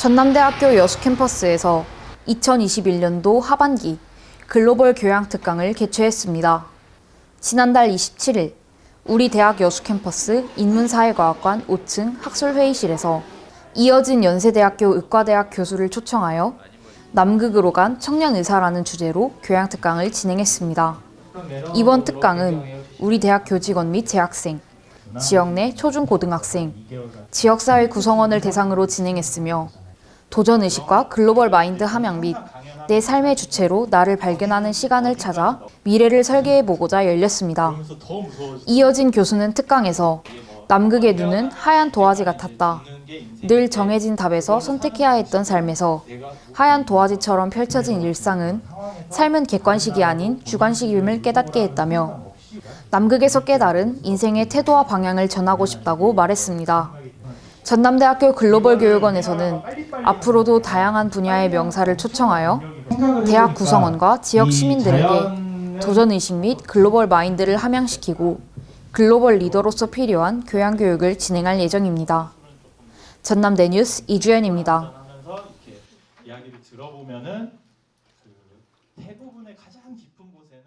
전남대학교 여수 캠퍼스에서 2021년도 하반기 글로벌 교양 특강을 개최했습니다. 지난달 27일 우리 대학 여수 캠퍼스 인문사회과학관 5층 학술회의실에서 이어진 연세대학교 의과대학 교수를 초청하여 남극으로 간 청년 의사라는 주제로 교양 특강을 진행했습니다. 이번 특강은 우리 대학 교직원 및 재학생, 지역 내 초중고등학생, 지역사회 구성원을 대상으로 진행했으며 도전 의식과 글로벌 마인드 함양 및 내 삶의 주체로 나를 발견하는 시간을 찾아 미래를 설계해 보고자 열렸습니다. 이어진 교수는 특강에서 남극의 눈은 하얀 도화지 같았다. 늘 정해진 답에서 선택해야 했던 삶에서 하얀 도화지처럼 펼쳐진 일상은 삶은 객관식이 아닌 주관식임을 깨닫게 했다며 남극에서 깨달은 인생의 태도와 방향을 전하고 싶다고 말했습니다. 전남대학교 글로벌 교육원에서는 앞으로도 다양한 분야의 명사를 초청하여 대학 구성원과 지역 시민들에게 도전 의식 및 글로벌 마인드를 함양시키고 글로벌 리더로서 필요한 교양 교육을 진행할 예정입니다. 전남대 뉴스 이주연입니다. 이야기를 들어보면은 그 대부분의 가장 깊은 곳에는